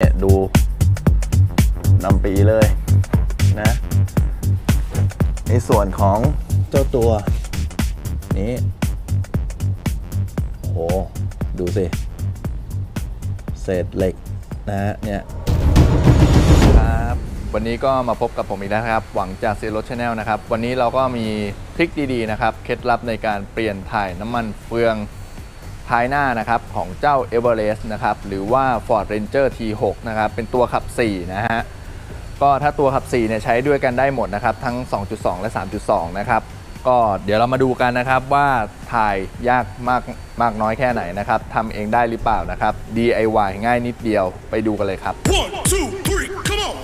เนี่ยดูนำปีเลยนะ ในส่วนของเจ้าตัว นี้โหดูสิ เศษเหล็กนะฮะเนี่ยครับวันนี้ก็มาพบกับผมอีกแล้วครับ หวังจากเซโรชแนลนะครับ วันนี้เราก็มีทริคดีๆนะครับ เคล็ดลับในการเปลี่ยนถ่ายน้ำมันเฟือง ภายหน้านะครับของเจ้า e v e r e s t นะครับหรือว่า Ford Ranger T6 นะครับเป็นตัวขับ 4 นะฮะก็ถ้าตัวขับ 4 เนี่ยใช้ด้วยกันได้หมดนะครับทั้ง 2.2 และ 3.2 นะครับก็เดี๋ยวเรามาดูกันนะครับว่าถ่ายยากมากมากน้อยแค่ไหนนะครับทำเองได้หรือเปล่านะครับ DIY ง่ายนิดเดียวไปดูกันเลยครับ One, two, three, come on!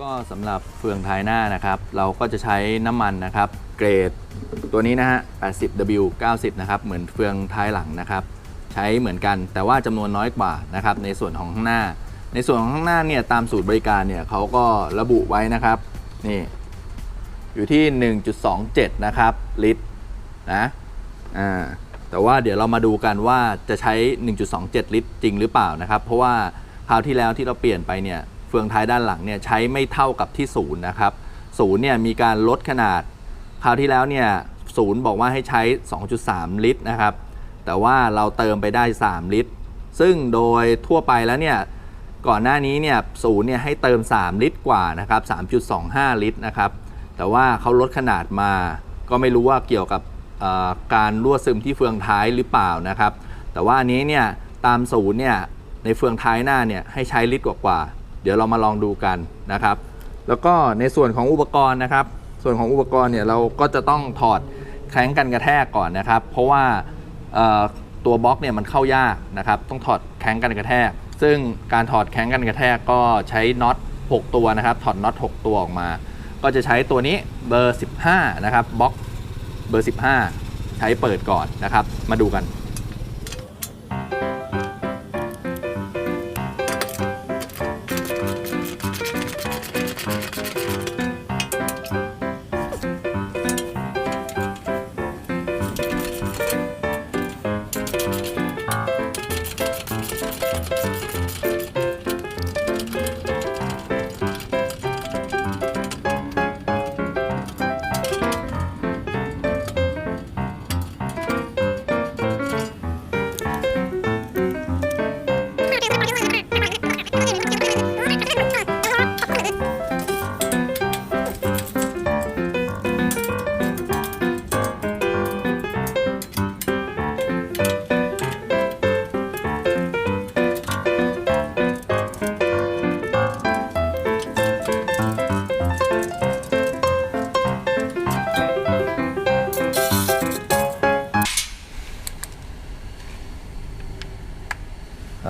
ก็สำหรับเฟืองท้ายหน้านะครับ เราก็จะใช้น้ำมันนะครับ เกรด ตัวนี้นะฮะ 80W 90 นะครับ เหมือนเฟืองท้ายหลังนะครับ ใช้เหมือนกัน แต่ว่าจำนวนน้อยกว่านะครับ ในส่วนของข้างหน้า ในส่วนของข้างหน้าเนี่ย ตามสูตรบริการเนี่ยเขาก็ระบุไว้นะครับ นี่ อยู่ที่ 1.27 นะครับ ลิตร นะ อ่า แต่ว่าเดี๋ยวเรามาดูกันว่าจะใช้ 1.27 ลิตร จริงหรือเปล่านะครับ เพราะว่าคราวที่แล้วที่เราเปลี่ยนไปเนี่ย เฟืองท้ายด้านหลังเนี่ยใช้ไม่เท่ากับที่ศูนย์นะครับศูนย์เนี่ยมีการลดขนาดคราวที่แล้วเนี่ย ศูนย์บอกว่าให้ใช้ 2.3 ลิตรนะครับ แต่ว่าเราเติมไปได้ 3 ลิตร ซึ่งโดยทั่วไปแล้วเนี่ยก่อนหน้านี้เนี่ยศูนย์เนี่ยให้เติม 3 ลิตรกว่านะครับ 3.25 ลิตรนะครับ แต่ว่าเขาลดขนาดมา ก็ไม่รู้ว่าเกี่ยวกับการรั่วซึมที่เฟืองท้ายหรือเปล่านะครับ แต่ว่าอันนี้เนี่ยตามศูนย์เนี่ยในเฟืองท้ายหน้าเนี่ยให้ใช้ลิตรกว่าๆเดี๋ยวเรามาลองดูกันนะครับ แล้วก็ในส่วนของอุปกรณ์นะครับ ส่วนของอุปกรณ์เนี่ยเราก็จะต้องถอด แข้งกันกระแทกก่อนนะครับ เพราะว่าตัวบล็อกเนี่ยมันเข้ายากนะครับ ต้องถอดแข้งกันกระแทก ซึ่งการถอดแข้งกันกระแทกก็ใช้น็อต 6 ตัวนะครับ ถอดน็อต 6 ตัวออกมา ก็จะใช้ตัวนี้เบอร์ 15 นะครับบล็อกเบอร์ 15 ใช้เปิดก่อนนะครับ มาดูกัน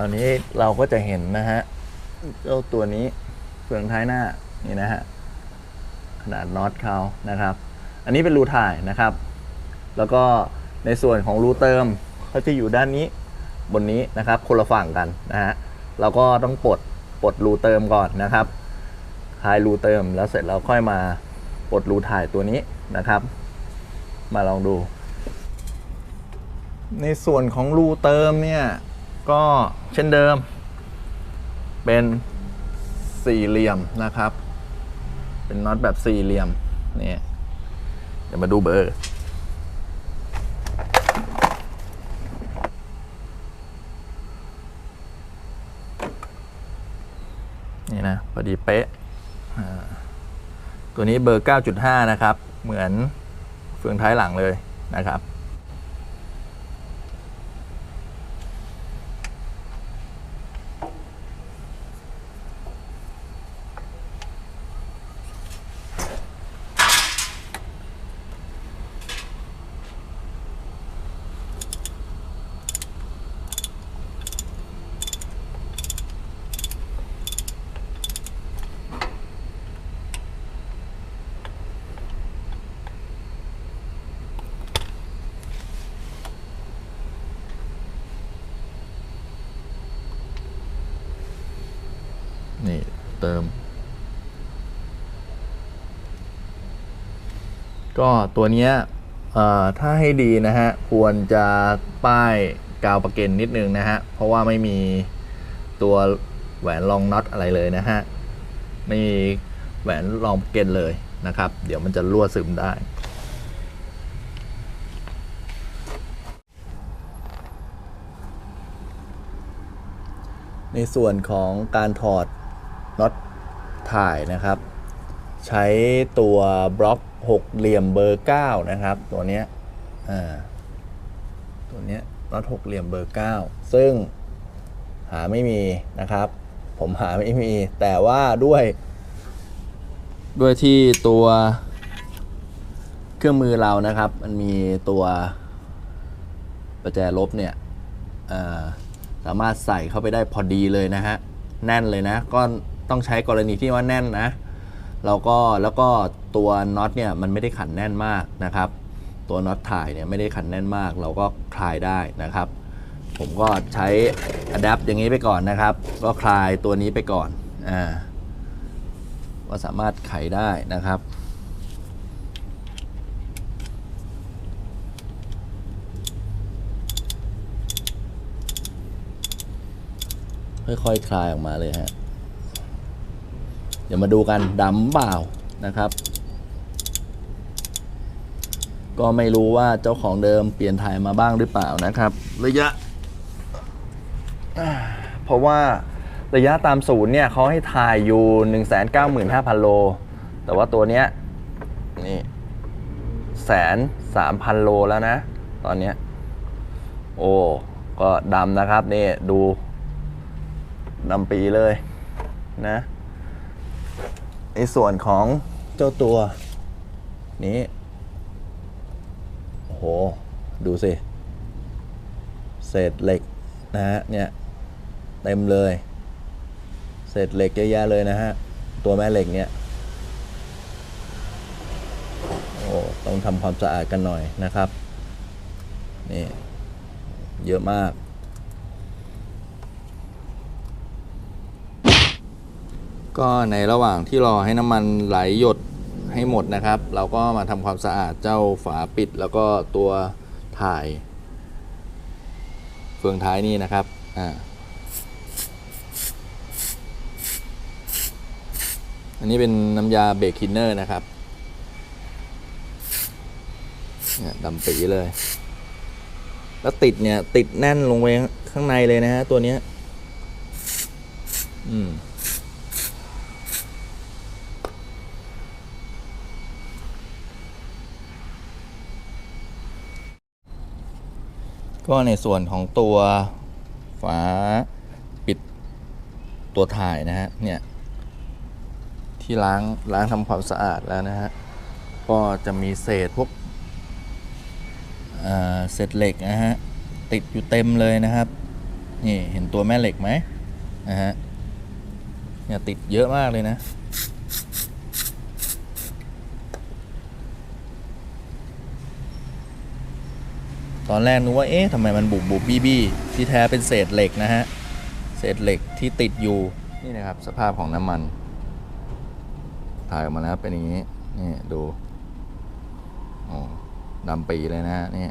าวนี้เราก็จะเห็นนะฮะเจ้าตัวนี้เฟืองท้ายหน้านี่นะฮะขนาดน็อตเขานะครับ อันนี้เป็นรูถ่ายนะครับ แล้วก็ในส่วนของรูเติมเขาจะอยู่ด้านนี้บนนี้นะครับ คนละฝั่งกันนะฮะเราก็ต้องปลดปลดรูเติมก่อนนะครับคลายรูเติมแล้วเสร็จเราค่อยมาปลดรูถ่ายตัวนี้นะครับ มาลองดู ในส่วนของรูเติมเนี่ย ก็เช่นเดิม เป็นสี่เหลี่ยมนะครับ เป็นน็อตแบบสี่เหลี่ยมนี่เดี๋ยวมาดูเบอร์นี่นะพอดีเป๊ะตัวนี้เบอร์ 9.5 นะครับ เหมือนเฟืองท้ายหลังเลยนะครับ นี่ เติม ก็ตัวเนี้ยถ้าให้ดีนะฮะ ควรจะป้ายกาวประเก็นนิดนึงนะฮะ เพราะว่าไม่มีตัวแหวนรองน็อตอะไรเลยนะฮะ ไม่มีแหวนรองเกนเลยนะครับ เดี๋ยวมันจะรั่วซึมได้ในส่วนของการถอด น็อตถ่ายนะครับ ใช้ตัวบล็อกหกเหลี่ยมเบอร์9นะครับ ตัวเนี้ยตัวเนี้ยน็อตหกเหลี่ยมเบอร์ 9 ซึ่งหาไม่มีนะครับ ผมหาไม่มี แต่ว่าด้วย ด้วยที่ตัวเครื่องมือเรานะครับ มันมีตัวประแจลบเนี่ยสามารถใส่เข้าไปได้พอดีเลยนะฮะ แน่นเลยนะก็ ต้องใช้กรณีที่ว่าแน่นนะเราก็แล้วก็ตัวน็อตเนี่ยมันไม่ได้ขันแน่นมากนะครับ ตัวน็อตถ่ายเนี่ยไม่ได้ขันแน่นมาก เราก็คลายได้นะครับ ผมก็ใช้อะแดปอย่างนี้ไปก่อนนะครับ ก็คลายตัวนี้ไปก่อนอ่าก็สามารถไขได้นะครับค่อยๆคลายออกมาเลยฮะ เดี๋ยวมาดูกันดำเปล่านะครับ ก็ไม่รู้ว่าเจ้าของเดิมเปลี่ยนถ่ายมาบ้างหรือเปล่านะครับ ระยะ เพราะว่าระยะตามศูนย์เนี่ยเขาให้ถ่ายอยู่ 195,000 โล แต่ว่าตัวเนี้ยนี่แสนสามพันโลแล้วนะ ตอนเนี้ยโอ้ ก็ดำนะครับ นี่ ดูดำปีเลยนะ ในส่วนของเจ้าตัว นี้ โอ้โห ดูสิ เศษเหล็กนะฮะ เนี่ย เต็มเลย เศษเหล็กเยอะแยะเลยนะฮะ ตัวแม่เหล็กเนี่ย โอ้ ต้องทำความสะอาดกันหน่อยนะครับ นี่ เยอะมาก ก็ในระหว่างที่รอให้น้ำมันไหลหยดให้หมดนะครับ เราก็มาทำความสะอาดเจ้าฝาปิดแล้วก็ตัวถ่ายเฟืองท้ายนี่นะครับอ่าอันนี้เป็นน้ำยาเบรกคินเนอร์นะครับเนี่ยดำปีเลย แล้วติดเนี่ย ติดแน่นลงไปข้างในเลยนะฮะ ตัวเนี้ย อืม ก็ในส่วนของตัวฝาปิดตัวถ่ายนะฮะเนี่ยที่ล้างล้างทำความสะอาดแล้วนะฮะก็จะมีเศษพวกเเศษเหล็กนะฮะติดอยู่เต็มเลยนะครับนี่เห็นตัวแม่เหล็กไหมนะฮะเนี่ยติดเยอะมากเลยนะ ตอนแรกนึกว่าเอ๊ะทำไมมันบุบบุบบี้บี้ที่แท้เป็นเศษเหล็กนะฮะ เศษเหล็กที่ติดอยู่นี่นะครับสภาพของน้ำมัน ถ่ายออกมาแล้วเป็นอย่างนี้นี่ดูโอ้ดำปีเลยนะฮะนี่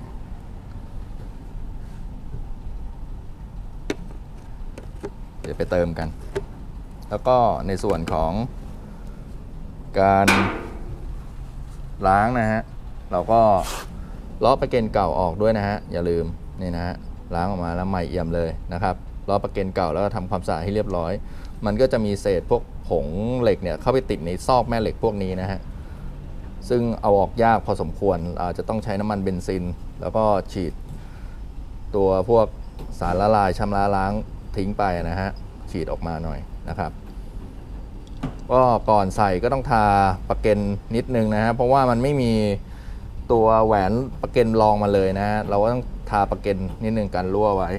เดี๋ยวไปเติมกัน แล้วก็ในส่วนของการล้างนะฮะ เราก็ ล้อประเกนเก่าออกด้วยนะฮะ อย่าลืมนี่นะฮะล้างออกมาแล้วใหม่เอี่ยมเลยนะครับล้อประเกนเก่าแล้วก็ทำความสะอาดให้เรียบร้อย มันก็จะมีเศษพวกผงเหล็กเนี่ยเข้าไปติดในซอกแม่เหล็กพวกนี้นะฮะซึ่งเอาออกยากพอสมควรอาจจะต้องใช้น้ำมันเบนซิน แล้วก็ฉีด ตัวพวกสารละลายชำระล้างทิ้งไปนะฮะฉีดออกมาหน่อยนะครับก็ก่อนใส่ก็ต้องทาประเก็นนิดนึงนะฮะเพราะว่ามันไม่มี ตัวแหวนประเก็นรองมาเลยนะฮะเราก็ต้องทาประเก็นนิดนึงกันรั่วไว้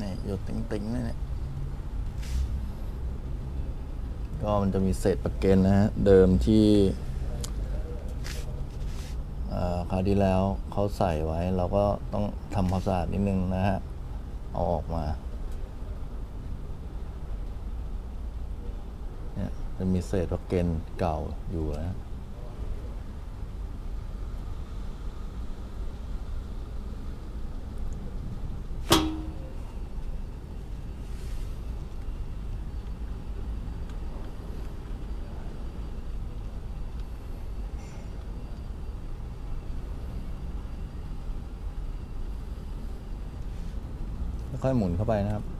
นี่หยดติ๊งๆเลยเนี่ยก็มันจะมีเศษประเกนนะฮะ เดิมที่คราวที่แล้วเขาใส่ไว้เราก็ต้องทำความสะอาดนิดนึงนะฮะ เอาออกมาเนี่ยจะมีเศษประเกนเก่าอยู่นะ ค่อยๆหมุนเข้าไปนะครับ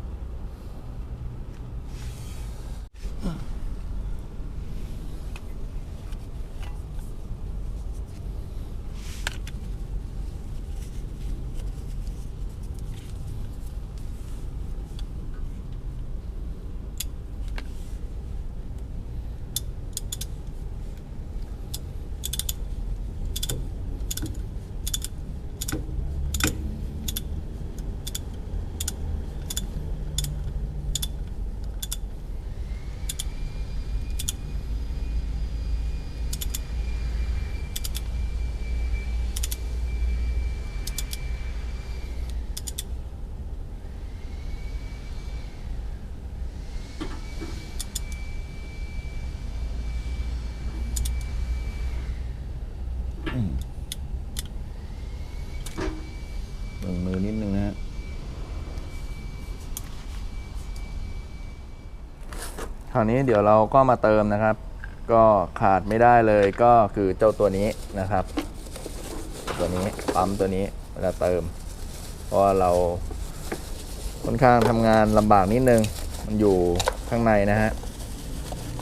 คราวนี้เดี๋ยวเราก็มาเติมนะครับ ก็ขาดไม่ได้เลยก็คือเจ้าตัวนี้นะครับ ตัวนี้ปั๊มตัวนี้เวลาเติม เพราะเราค่อนข้างทำงานลำบากนิดนึง มันอยู่ข้างในนะฮะ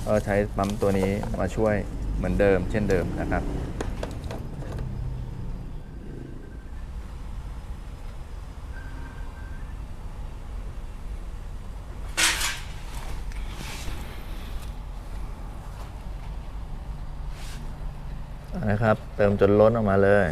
ก็ใช้ปั๊มตัวนี้มาช่วยเหมือนเดิม เช่นเดิมนะครับ นะครับ เติมจนล้นออกมาเลย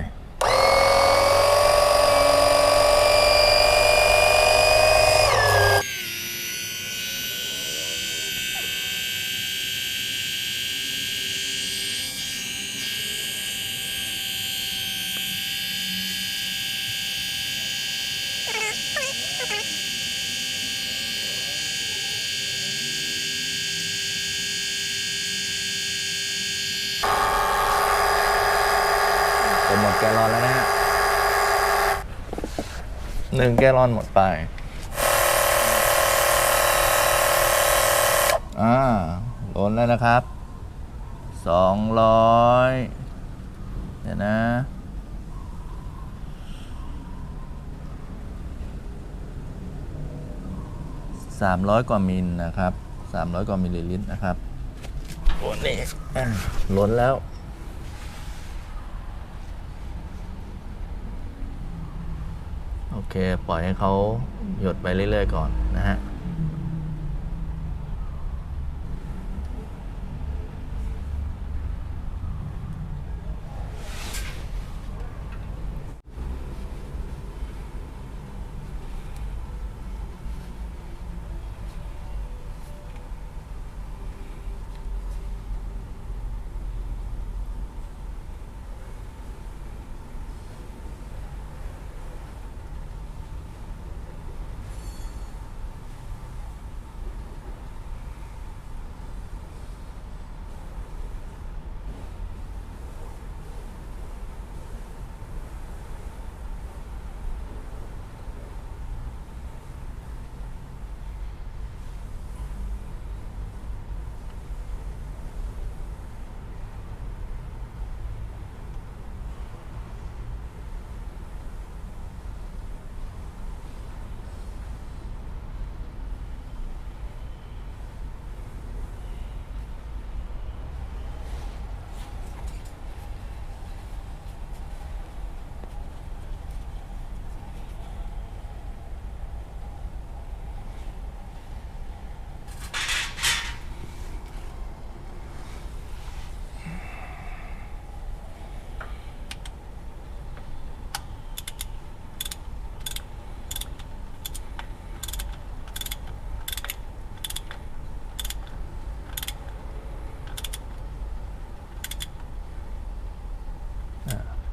จะหมดแกลลอนแล้วนะฮะ หนึ่งแกลลอนหมดไป อ่าล้นแล้วนะครับสองร้อยเดี๋ยวนะสามร้อยกว่ามิลนะครับสามร้อยกว่ามิลลิลิตรนะครับโอ้นี่อะล้นแล้ว โอเค ปล่อยให้เขาหยดไปเรื่อย ๆ ก่อนนะฮะ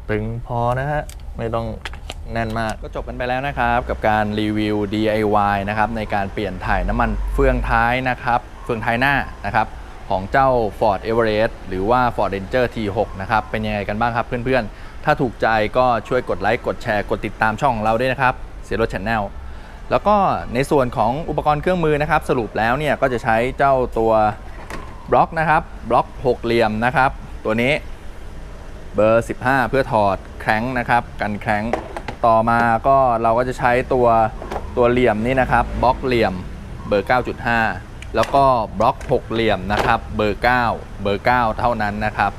ตึงพอนะฮะ ไม่ต้องแน่นมาก ก็จบกันไปแล้วนะครับ กับการรีวิว DIY นะครับในการเปลี่ยนถ่ายน้ำมันเฟืองท้ายนะครับเฟืองท้ายหน้านะครับของเจ้า Ford Everest หรือว่า Ford Ranger T6 นะครับ เป็นยังไงกันบ้างครับเพื่อนๆ ถ้าถูกใจก็ช่วยกดไลค์ กดแชร์ กดติดตามช่องของเราด้วยนะครับ เสียรถ Channel แล้วก็ในส่วนของอุปกรณ์เครื่องมือนะครับ สรุปแล้วเนี่ยก็จะใช้เจ้าตัวบล็อกนะครับบล็อกหกเหลี่ยมนะครับ ตัวนี้ เบอร์ 15 เพื่อถอดแคร้งนะครับ กันแคร้งต่อมาก็เราก็จะใช้ตัวตัวเหลี่ยมนี่นะครับบล็อกเหลี่ยมเบอร์ 9.5 แล้วก็บล็อก 6 เหลี่ยมนะครับเบอร์ 9 เบอร์ 9 เท่านั้นนะครับ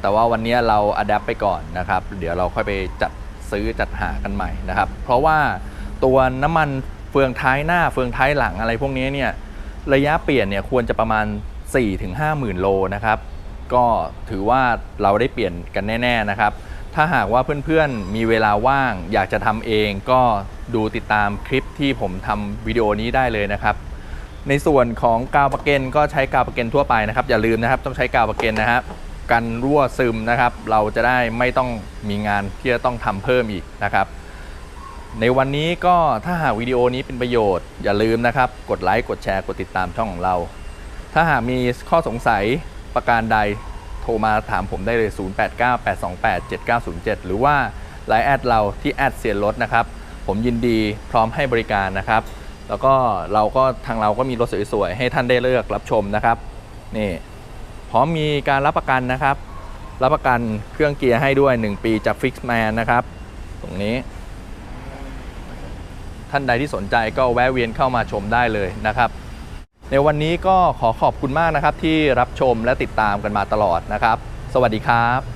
แต่ว่าวันนี้เราอัดแอปไปก่อนนะครับ เดี๋ยวเราค่อยไปจัดซื้อจัดหากันใหม่นะครับ เพราะว่าตัวน้ำมันเฟืองท้ายหน้าเฟืองท้ายหลังอะไรพวกนี้เนี่ยระยะเปลี่ยนเนี่ยควรจะประมาณ 4-5 หมื่นโลนะครับ ก็ถือว่าเราได้เปลี่ยนกันแน่ ๆนะครับ ถ้าหากว่าเพื่อนๆมีเวลาว่าง อยากจะทำเองก็ดูติดตามคลิปที่ผมทำวิดีโอนี้ได้เลยนะครับในส่วนของกาวปะเกนก็ใช้กาวปะเกนทั่วไปนะครับอย่าลืมนะครับต้องใช้กาวปะเกนนะครับกันรั่วซึมนะครับ เราจะได้ไม่ต้องมีงานที่จะต้องทำเพิ่มอีกนะครับ ในวันนี้ก็ถ้าหากวิดีโอนี้เป็นประโยชน์ อย่าลืมนะครับ กดไลค์กดแชร์กดติดตามช่องของเรา ถ้าหากมีข้อสงสัย ประการใดโทรมาถามผมได้เลย 0898287907 หรือว่าไลน์แอดเราที่แอดเซียนรถนะครับ ผมยินดีพร้อมให้บริการนะครับ แล้วก็เราก็ทางเราก็มีรถสวยๆ ให้ท่านได้เลือกรับชมนะครับ นี่พร้อมมีการรับประกันนะครับ รับประกันเครื่องเกียร์ให้ด้วย 1 ปีจาก Fixman นะครับ ตรงนี้ ท่านใดที่สนใจก็แวะเวียนเข้ามาชมได้เลยนะครับ ในวันนี้ก็ขอขอบคุณมากนะครับที่รับชมและติดตามกันมาตลอดนะครับ สวัสดีครับ